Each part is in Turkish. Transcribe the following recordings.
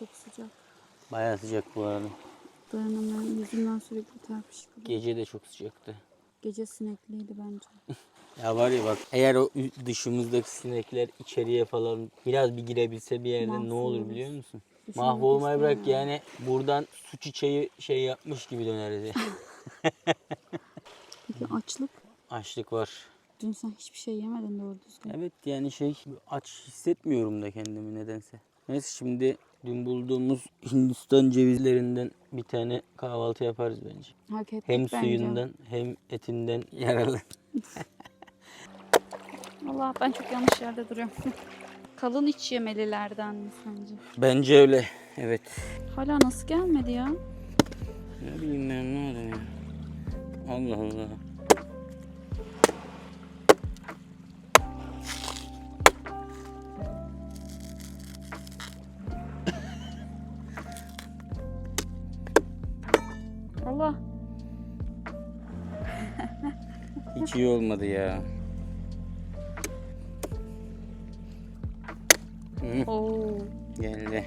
çok sıcak. Bayağı sıcak bu arada. Dayanamıyorum. Yüzümden sürekli ter fışkırıyor. Gece de çok sıcaktı. Gece sinekliydi bence. Ya var ya bak eğer o dışımızdaki sinekler içeriye falan biraz bir girebilse bir yerden ne olur biliyor musun? Mahvolmayı bırak istemiyorum. yani buradan su çiçeği şey yapmış gibi döneriz. Peki açlık? Açlık var. Dün sen hiçbir şey yemedin doğru düzgün. Evet yani şey aç hissetmiyorum da kendimi nedense. Neyse şimdi dün bulduğumuz Hindistan cevizlerinden bir tane kahvaltı yaparız bence. Hak ettik Hem bence. suyundan hem etinden yararlı. Allah ben çok yanlış yerde duruyorum. Kalın iç yemelilerden mi sence? Bence öyle. Evet. Hala nasıl gelmedi ya? Ne bileyim ben ne Allah. Allah. Hiç iyi olmadı ya. Hı, Oo. geldi.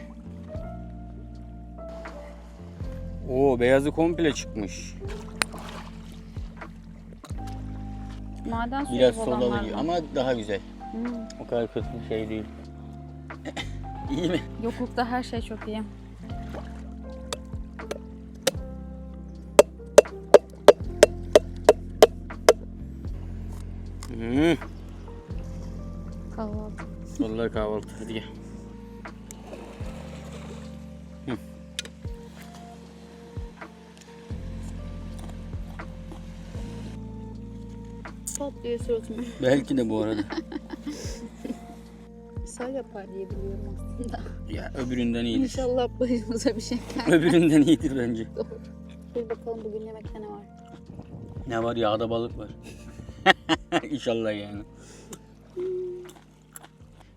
Oo beyazı komple çıkmış. Maden suyu Biraz olanlar gibi ama daha güzel. Hmm. O kadar kötü bir şey değil. iyi mi? Yoklukta her şey çok iyi. Hadi gel. Pat diye suratıma. Belki de bu arada. Sal yapar diye biliyorum aslında. Ya öbüründen iyidir. İnşallah başımıza bir şey gelmez. Öbüründen iyidir bence. Dur bakalım bugün yemekte ne var? Ne var yağda balık var. İnşallah yani.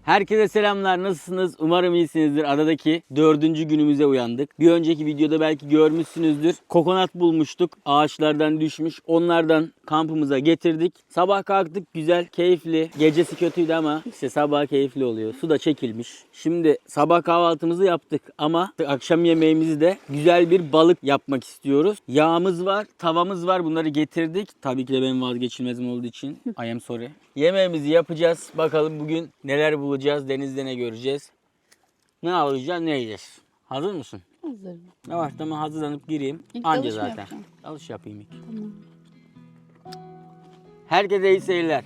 Herkese selamlar. Nasılsınız? Umarım iyisinizdir. Adadaki dördüncü günümüze uyandık. Bir önceki videoda belki görmüşsünüzdür. Kokonat bulmuştuk. Ağaçlardan düşmüş. Onlardan kampımıza getirdik. Sabah kalktık. Güzel, keyifli. Gecesi kötüydü ama işte sabah keyifli oluyor. Su da çekilmiş. Şimdi sabah kahvaltımızı yaptık ama akşam yemeğimizi de güzel bir balık yapmak istiyoruz. Yağımız var, tavamız var. Bunları getirdik. Tabii ki de benim vazgeçilmezim olduğu için. I am sorry. Yemeğimizi yapacağız. Bakalım bugün neler bulacağız, denizde ne göreceğiz. Ne alacağız, ne yiyeceğiz. Hazır mısın? Hazırım. Yavaştan hazırlanıp gireyim. İlk Anca dalış mı zaten. yapacaksın? Alış yapayım ilk. Tamam. Herkese iyi seyirler.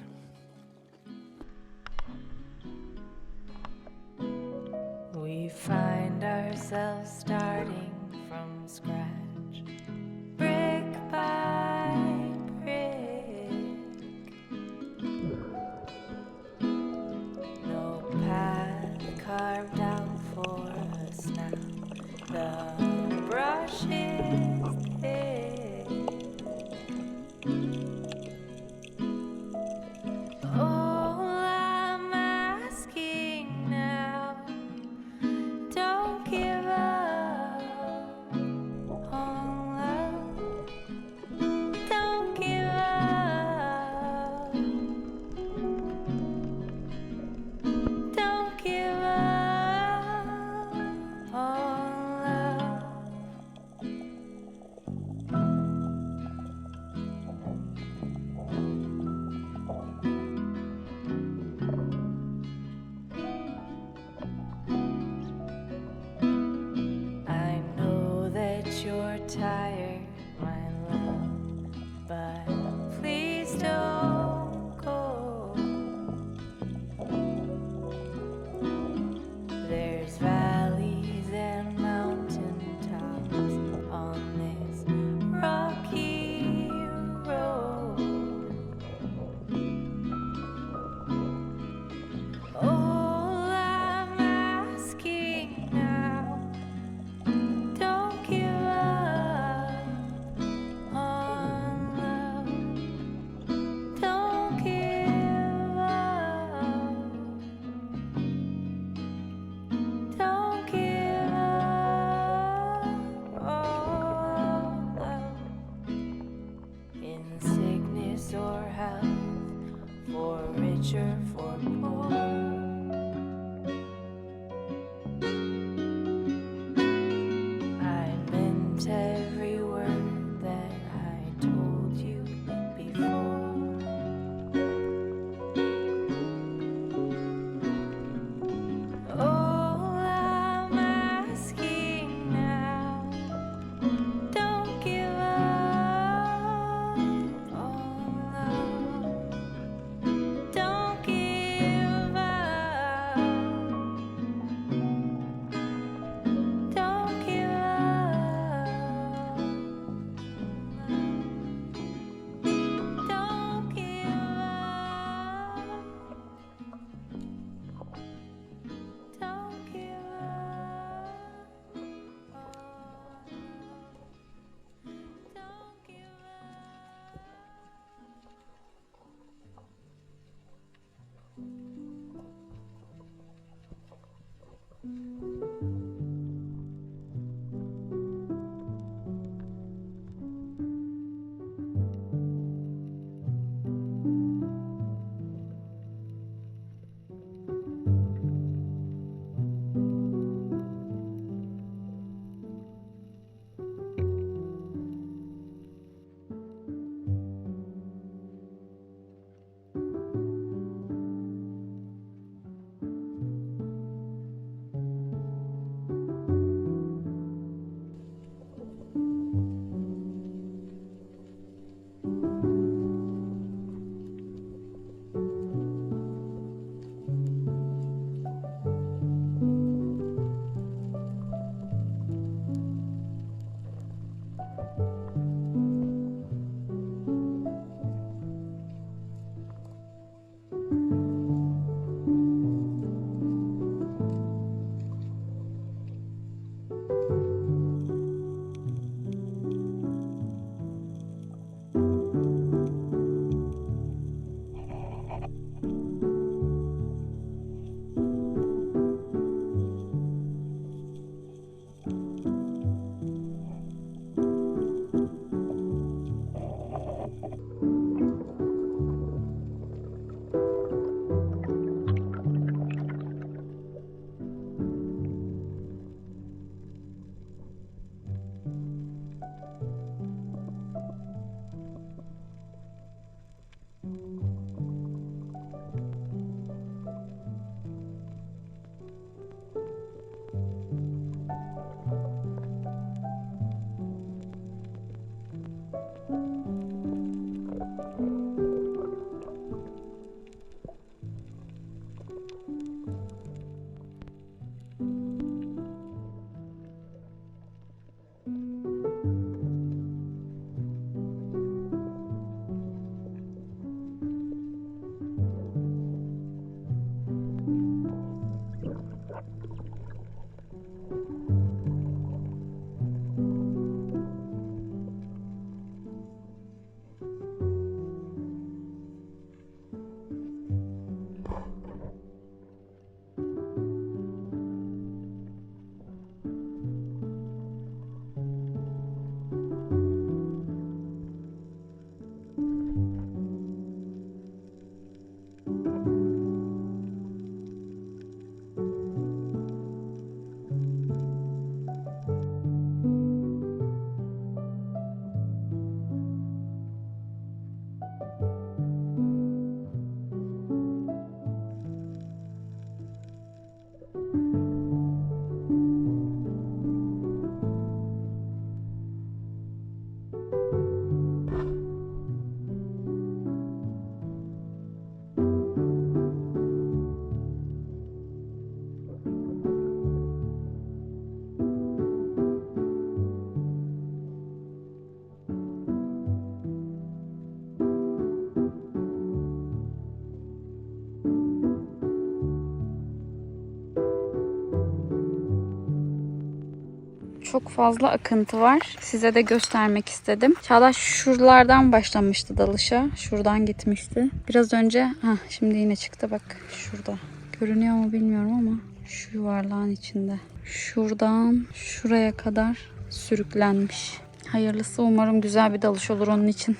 Çok fazla akıntı var. Size de göstermek istedim. Çağdaş şuralardan başlamıştı dalışa. Şuradan gitmişti. Biraz önce, ha şimdi yine çıktı bak şurada. Görünüyor mu bilmiyorum ama şu yuvarlağın içinde. Şuradan şuraya kadar sürüklenmiş. Hayırlısı umarım güzel bir dalış olur onun için.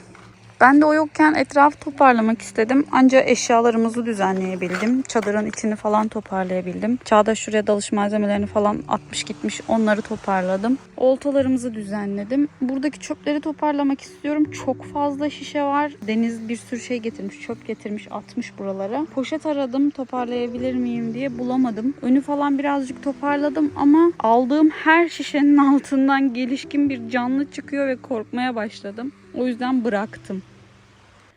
Ben de o yokken etrafı toparlamak istedim. Ancak eşyalarımızı düzenleyebildim. Çadırın içini falan toparlayabildim. Çağdaş şuraya dalış malzemelerini falan atmış gitmiş. Onları toparladım. Oltalarımızı düzenledim. Buradaki çöpleri toparlamak istiyorum. Çok fazla şişe var. Deniz bir sürü şey getirmiş. Çöp getirmiş. Atmış buralara. Poşet aradım toparlayabilir miyim diye bulamadım. Önü falan birazcık toparladım ama aldığım her şişenin altından gelişkin bir canlı çıkıyor ve korkmaya başladım. O yüzden bıraktım.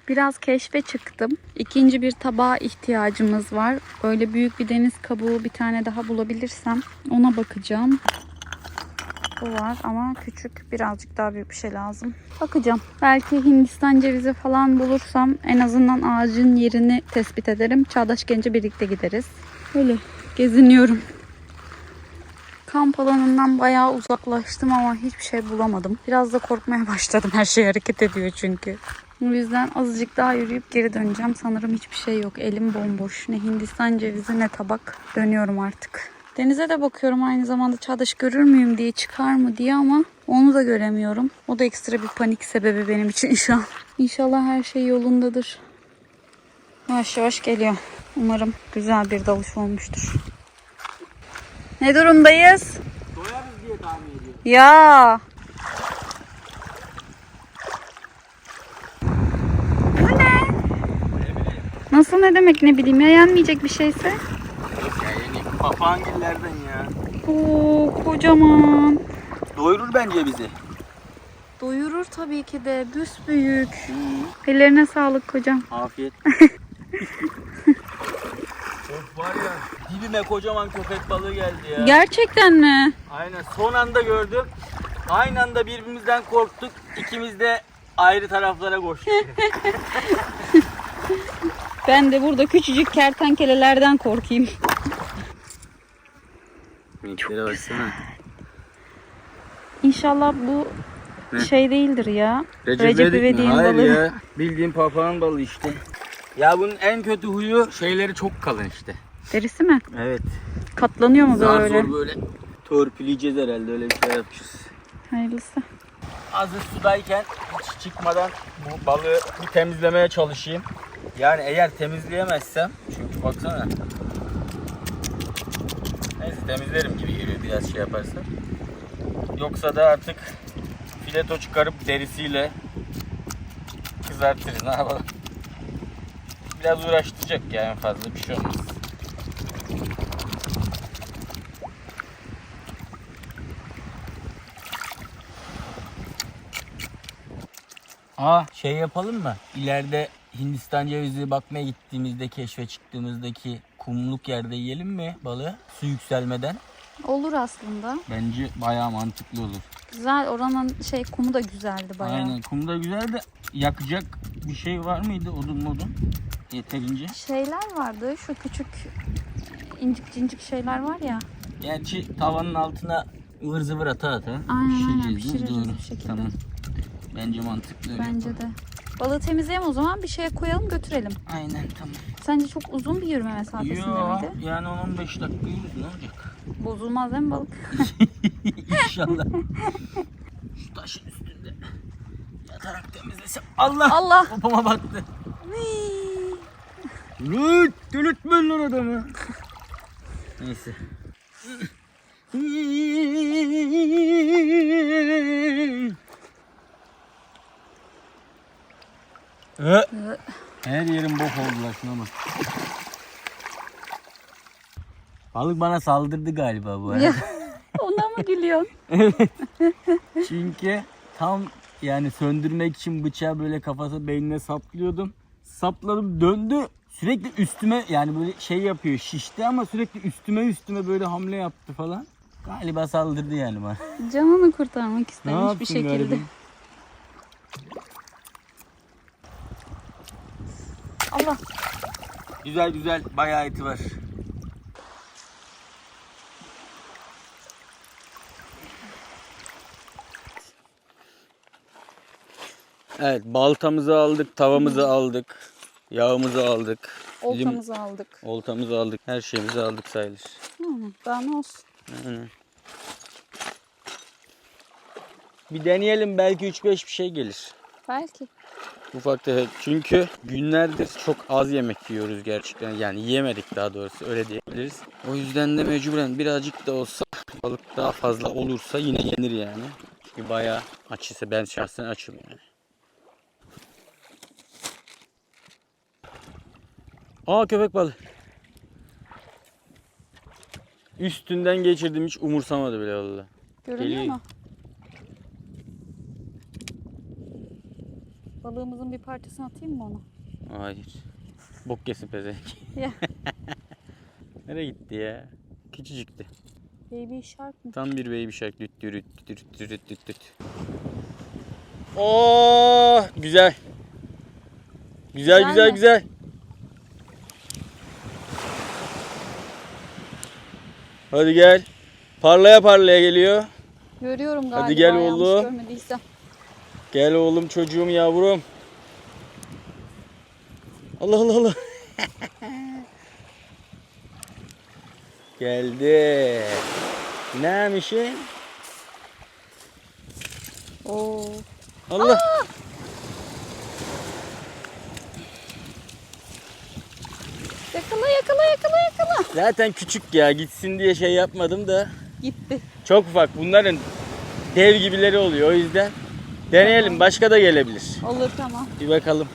Biraz keşfe çıktım. İkinci bir tabağa ihtiyacımız var. Böyle büyük bir deniz kabuğu bir tane daha bulabilirsem ona bakacağım. Bu var ama küçük birazcık daha büyük bir şey lazım. Bakacağım. Belki Hindistan cevizi falan bulursam en azından ağacın yerini tespit ederim. Çağdaş Genç'e birlikte gideriz. Öyle geziniyorum. Kamp alanından bayağı uzaklaştım ama hiçbir şey bulamadım. Biraz da korkmaya başladım. Her şey hareket ediyor çünkü. O yüzden azıcık daha yürüyüp geri döneceğim. Sanırım hiçbir şey yok. Elim bomboş. Ne Hindistan cevizi ne tabak. Dönüyorum artık. Denize de bakıyorum aynı zamanda çağdaş görür müyüm diye çıkar mı diye ama onu da göremiyorum. O da ekstra bir panik sebebi benim için an. İnşallah her şey yolundadır. Yavaş yavaş geliyor. Umarım güzel bir dalış olmuştur. Ne durumdayız? Doyarız diye tahmin ediyorum. Ya. Bu ne? Nasıl ne demek ne bileyim ya yenmeyecek bir şeyse. Ya yeni papağangillerden ya. Oo kocaman. Doyurur bence bizi. Doyurur tabii ki de büyük. Ellerine sağlık kocam. Afiyet. of var ya dibime kocaman köpek balığı geldi ya. Gerçekten mi? Aynen son anda gördüm. Aynı anda birbirimizden korktuk. İkimiz de ayrı taraflara koştuk. Ben de burada küçücük kertenkelelerden korkayım. Renklere baksana. İnşallah bu Ne? şey değildir ya. Recep, Recep? İvedik'in Hayır balığı. ya. Bildiğin papağan balığı işte. Ya bunun en kötü huyu şeyleri çok kalın işte. Derisi mi? Evet. Katlanıyor mu Zar böyle? zor böyle torpileyeceğiz herhalde öyle bir şey yapacağız. Hayırlısı. Hazır sudayken hiç çıkmadan bu balığı bir temizlemeye çalışayım. Yani eğer temizleyemezsem çünkü baksana. Neyse temizlerim gibi geliyor biraz şey yaparsam. Yoksa da artık fileto çıkarıp derisiyle kızartırız ne yapalım. Biraz uğraştıracak yani fazla bir şey olmaz. Aa şey yapalım mı? İleride Hindistan cevizi bakmaya gittiğimizde keşfe çıktığımızdaki kumluk yerde yiyelim mi balığı? Su yükselmeden. Olur aslında. Bence bayağı mantıklı olur. Güzel oranın şey kumu da güzeldi bayağı. Aynen kum da güzel de yakacak bir şey var mıydı odun modun? Yeterince. Şeyler vardı şu küçük incik cincik şeyler var ya. Gerçi tavanın altına ıvır zıvır ata ata Aynen, aynen, pişireceğiz değil mi? pişireceğiz Doğru. bir şekilde. Tamam. Bence mantıklı öyle Bence yapalım. de. Balığı temizleyelim o zaman bir şeye koyalım götürelim. Aynen tamam. Sence çok uzun bir yürüme mesafesinde Yo, miydi? yani 10-15 dakika yürürüz ne olacak? Bozulmaz değil mi balık? İnşallah. Şu taşın üstünde yatarak temizlesem. Allah! Allah! Popoma battı. Lüt! Delirtmeyin lan adamı. Neyse. Her yerim bok oldular şuna bak. Balık bana saldırdı galiba bu arada. Ya, Ona mı gülüyorsun? Çünkü tam yani söndürmek için bıçağı böyle kafası beynine saplıyordum. Sapladım döndü. Sürekli üstüme yani böyle şey yapıyor şişti ama sürekli üstüme üstüme böyle hamle yaptı falan. Galiba saldırdı yani bana. Canını kurtarmak istemiş bir şekilde. garibim? Allah. Güzel güzel bayağı eti var. Evet baltamızı aldık, tavamızı aldık, yağımızı aldık. Oltamızı aldık. Oltamızı aldık. Her şeyimizi aldık sayılır. Hı, daha ne olsun. Bir deneyelim belki 3-5 bir şey gelir. Belki. Ufak tefek. Çünkü günlerdir çok az yemek yiyoruz gerçekten. Yani yiyemedik daha doğrusu öyle diyebiliriz. O yüzden de mecburen birazcık da olsa balık daha fazla olursa yine yenir yani. Çünkü bayağı aç ise ben şahsen açım yani. Aa köpek balığı. Üstünden geçirdim hiç umursamadı bile vallahi. Görünüyor Geliyor. mu? Balığımızın bir parçasını atayım mı ona? Hayır. Bok yesin pezevenk. Ya. Nereye gitti ya? Küçücüktü. Baby shark mı? Tam bir baby shark. Düt dürüt dürüt dürüt düt düt. Oo, güzel. Güzel Güzel güzel mi? güzel. Hadi gel. Parlaya parlaya geliyor. Görüyorum galiba. Hadi gel yanlış oğlum. görmediysem. Gel oğlum çocuğum yavrum. Allah Allah Allah. Geldi. Neymişin? Oo. Allah. Yakala yakala yakala yakala. Zaten küçük ya gitsin diye şey yapmadım da. Gitti. Çok ufak bunların dev gibileri oluyor o yüzden. Deneyelim başka da gelebilir. Olur tamam. Bir bakalım.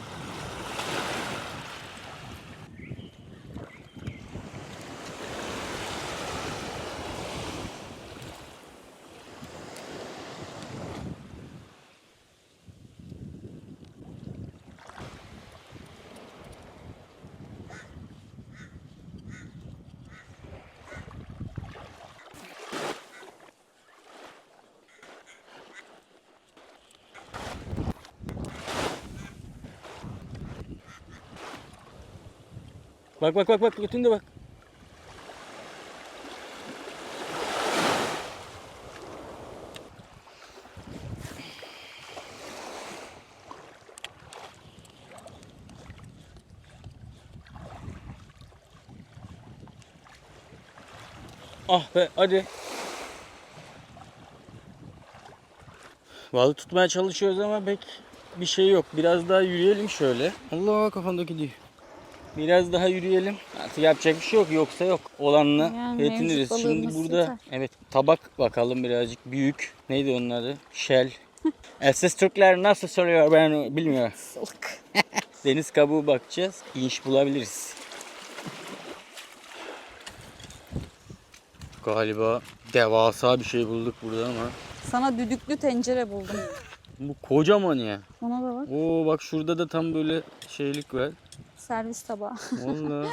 Bak bak bak bak götünde bak. Ah be hadi. Balık tutmaya çalışıyoruz ama pek bir şey yok. Biraz daha yürüyelim şöyle. Allah kafamdaki diyor. Biraz daha yürüyelim. Artık yapacak bir şey yok. Yoksa yok. Olanla Yani yetiniriz. Şimdi burada yeter. evet tabak bakalım birazcık büyük. Neydi onun adı? Shell. E, Siz Türkler nasıl soruyor ben bilmiyorum. Salık. Deniz kabuğu bakacağız. İş bulabiliriz. Galiba devasa bir şey bulduk burada ama. Sana düdüklü tencere buldum. Bu kocaman ya. Ona da bak. Oo bak şurada da tam böyle şeylik var. Servis tabağı. Vallahi.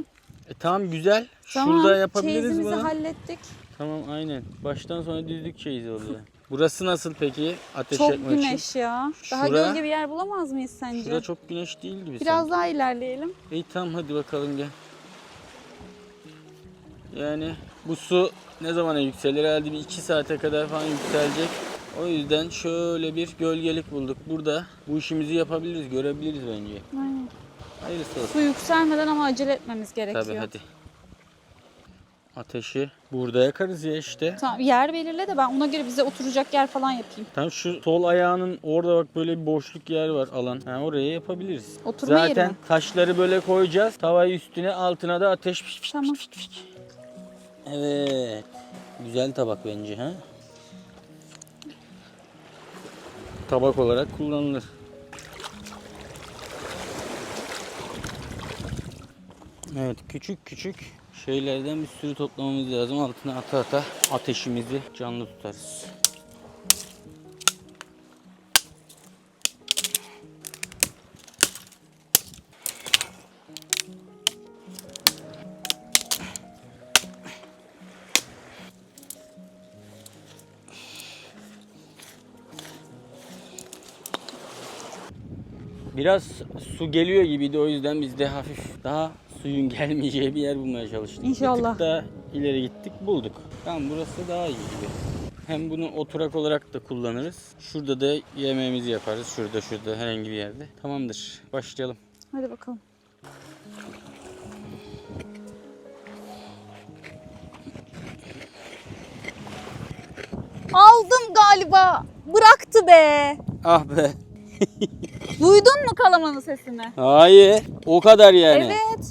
e tamam güzel. tamam. Şurada yapabiliriz bunu. hallettik. Tamam aynen. Baştan sona düzdük çeyizi oldu. Burası nasıl peki? Ateş Çok yakmak için. güneş ya. Daha Şura- gölge bir yer bulamaz mıyız sence? Şurada çok güneş değil gibi Biraz sanki. daha ilerleyelim. İyi tamam hadi bakalım gel. Yani bu su ne zamana yükselir? Herhalde bir iki saate kadar falan yükselecek. O yüzden şöyle bir gölgelik bulduk. Burada bu işimizi yapabiliriz, görebiliriz bence. Aynen. Hayırlısı olsun. Su yükselmeden ama acele etmemiz gerekiyor. Tabii hadi. Ateşi burada yakarız ya işte. Tamam yer belirle de ben ona göre bize oturacak yer falan yapayım. Tam şu sol ayağının orada bak böyle bir boşluk yer var alan. Ha, oraya yapabiliriz. Oturma yeri Zaten taşları böyle koyacağız. Tavayı üstüne altına da ateş. Piş, piş, Tamam. piş, piş, piş. Evet. Güzel tabak bence ha. Tabak olarak kullanılır. Evet küçük küçük şeylerden bir sürü toplamamız lazım. Altına ata ata ateşimizi canlı tutarız. Biraz su geliyor gibiydi o yüzden biz de hafif daha suyun gelmeyeceği bir yer bulmaya çalıştık. Bir İnşallah. tık daha ileri gittik bulduk. Tamam burası daha iyi gibi. Hem bunu oturak olarak da kullanırız. Şurada da yemeğimizi yaparız. Şurada şurada herhangi bir yerde. Tamamdır. Başlayalım. Hadi bakalım. Aldım galiba. Bıraktı be. Ah be. Duydun mu kalamanın sesini? Hayır. O kadar yani. Evet.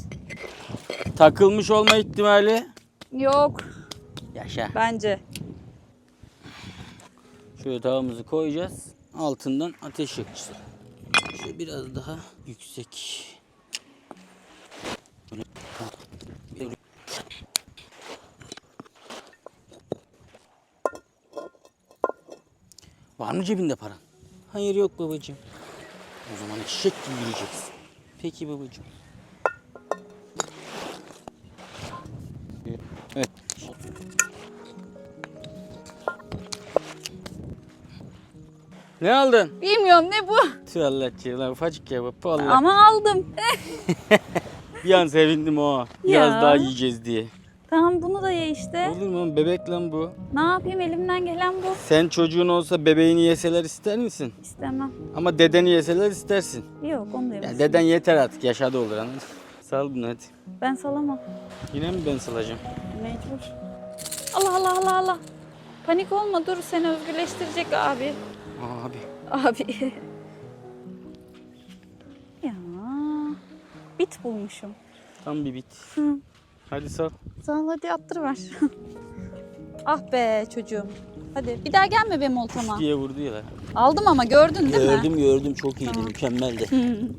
Takılmış olma ihtimali. Yok. Yaşa. Bence. Şöyle tavamızı koyacağız. Altından ateş yakacağız. Şöyle biraz daha yüksek. Var mı cebinde paran? Hayır yok babacığım. O zaman eşek gibi yürüyeceksin. Peki babacığım. Ne aldın? Bilmiyorum ne bu. Tüh Allah lan ufacık ya bu Allah. Ama aldım. Bir an sevindim o. Biraz Ya. daha yiyeceğiz diye. Tamam bunu da ye işte. Olur mu? Bebek lan bu. Ne yapayım elimden gelen bu. Sen çocuğun olsa bebeğini yeseler ister misin? İstemem. Ama dedeni yeseler istersin. Yok onu da yemez. Ya deden yeter artık. Yaşadı olur anladın mı? Sal bunu hadi. Ben salamam. Yine mi ben salacağım? Mecbur. Allah Allah Allah Allah. Panik olma dur seni özgürleştirecek abi. Abi. Abi. ya. Bit bulmuşum. Tam bir bit. Hı. Hadi sal. Sağ ol hadi attırıver. ah be çocuğum. Hadi bir daha gelme benim oltama. diye vurdu ya. Aldım ama gördün değil mi? Gördüm gördüm çok iyiydi mükemmeldi.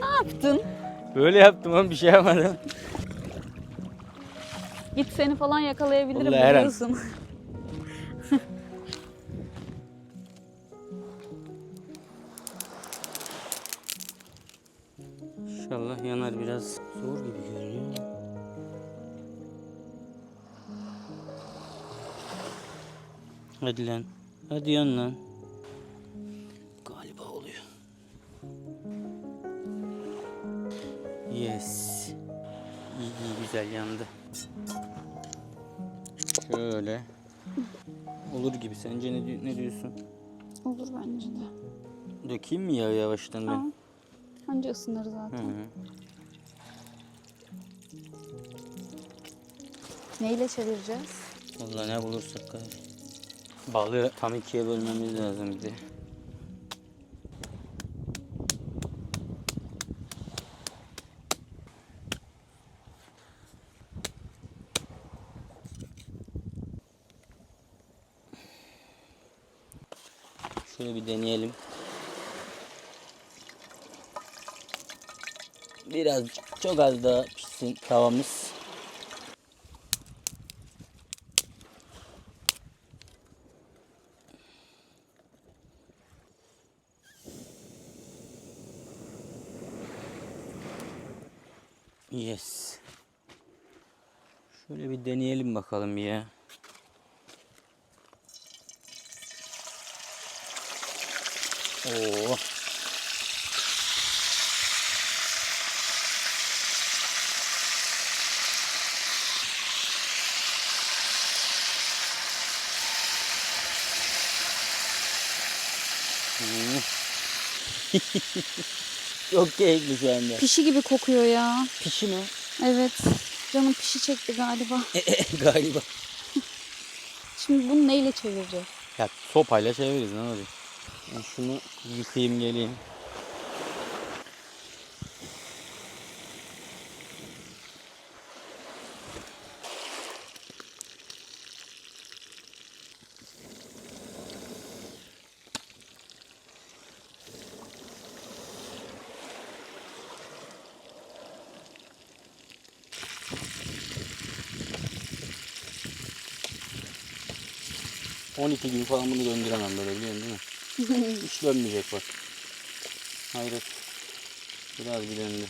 Ne yaptın? Böyle yaptım ama bir şey yapmadım. Git seni falan yakalayabilirim Vallahi her an. biliyorsun. İnşallah yanar biraz. Zor gibi görünüyor. Hadi lan. Hadi yan lan. Galiba oluyor. Yes. İyi iyi güzel yandı. Şöyle. Olur gibi. Sence ne, ne diyorsun? Olur bence de. Dökeyim mi yağı yavaştan ben? Tamam. Anca ısınır Hı zaten. hı. Neyle çevireceğiz? Vallahi ne bulursak gayet. Balığı tam ikiye bölmemiz lazım bir de. Şöyle bir deneyelim. Biraz çok az daha pişsin tavamız. Yes. Şöyle bir deneyelim bakalım ya. Oo. Hmm. Çok keyifli şu anda. Pişi gibi kokuyor ya. Pişi mi? Evet. Canım pişi çekti galiba. Galiba. Şimdi bunu neyle çevireceğiz? Ya sopayla çeviririz ne? Ben şunu yıkayayım geleyim. ...12 gün falan bunu döndüremem böyle biliyorsun değil mi? Hiç dönmeyecek bak. Hayret. Biraz bir döndü.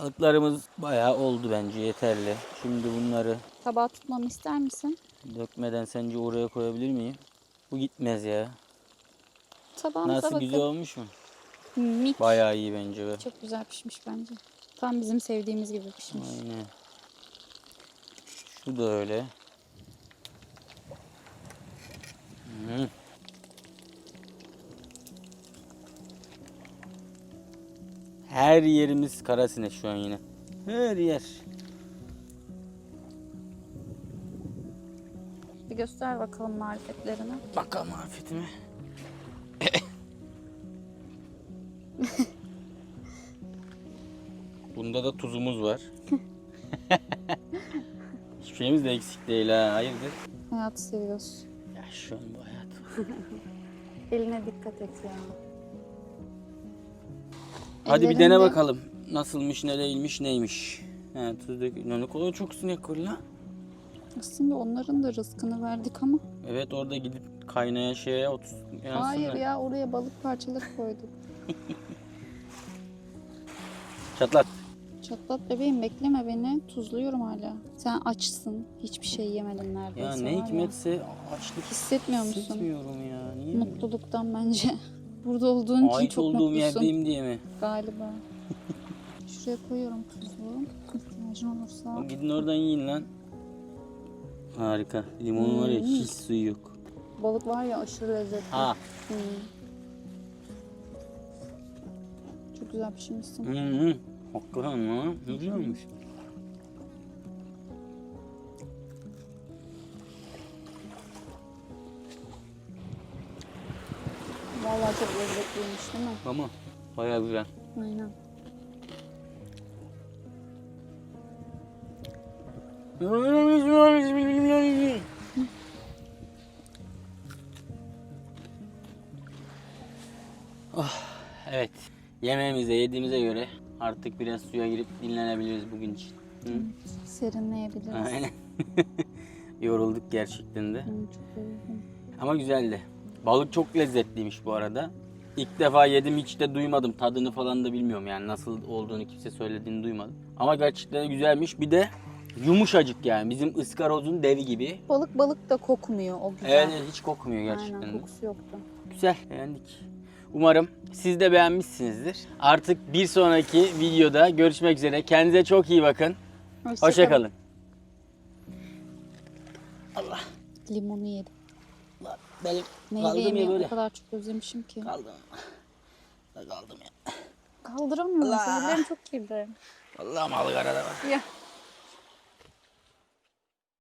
Balıklarımız bayağı oldu bence yeterli. Şimdi bunları Tabağa tutmamı ister misin? dökmeden sence oraya koyabilir miyim? Bu gitmez ya. Tabağımıza Nasıl bakın. güzel olmuş mu? Mik. Bayağı iyi bence be. Çok güzel pişmiş bence. Tam bizim sevdiğimiz gibi pişmiş. Aynen. Şu da öyle. Her yerimiz karasine şu an yine. Her yer. Bir göster bakalım marifetlerini. Bakalım marifetime. Bunda da tuzumuz var. Hiçbir şeyimiz de eksik değil ha. Hayırdır? Hayatı seviyoruz. Ya şu an bu hayat. Eline dikkat et ya. Hadi bir dene bakalım. Nasılmış, ne değilmiş, neymiş. He, tuz dök. Ne kadar çok sinek var lan. Aslında onların da rızkını verdik ama. Evet orada gidip kaynayan şeye yansın Hayır ya oraya balık parçaları koyduk. Çatlat. Çatlat bebeğim bekleme beni. Tuzluyorum hala. Sen açsın. Hiçbir şey yemedin neredeyse. Ya ne hikmetse açlık Hissetmiyor musun? hissetmiyorum ya. Niye? Mutluluktan bence. Burada olduğun için Ait çok olduğum mutlusun. yerdeyim diye mi? Galiba. Şuraya koyuyorum tuzlu. İhtiyacın olursa. Oğlum Gidin oradan yiyin lan. Harika. Limon var ya Hmm. hiç suyu yok. Balık var ya aşırı lezzetli. Ha. Hmm. Çok güzel pişirmişsin. Hı hı. Hakikaten lan. Ne güzelmiş. Vallahi çok lezzetliymiş değil mi? Ama bayağı güzel. Aynen. Evet. Yemeğimizi yediğimize göre artık biraz suya girip dinlenebiliriz bugün için. Hı? Serinleyebiliriz. Aynen. Yorulduk gerçekten de. Ama güzeldi. Balık çok lezzetliymiş bu arada. İlk defa yedim hiç de duymadım. Tadını falan da bilmiyorum yani nasıl olduğunu kimse söylediğini duymadım. Ama gerçekten güzelmiş. Bir de yumuşacık yani bizim ıskarozun devi gibi. Balık balık da kokmuyor o güzel. Evet hiç kokmuyor gerçekten Aynen kokusu yoktu. Güzel beğendik. Umarım siz de beğenmişsinizdir. Artık bir sonraki videoda görüşmek üzere. Kendinize çok iyi bakın. Hoşça Hoşçakalın. Limonu yedim. Benim Meyve kaldım ya yemeyi böyle. o kadar çok özlemişim ki. Kaldım. Kaldım ya. Kaldıramıyorum. Allah. Sinirlerim çok kirli. Vallahi malı arada var. Ya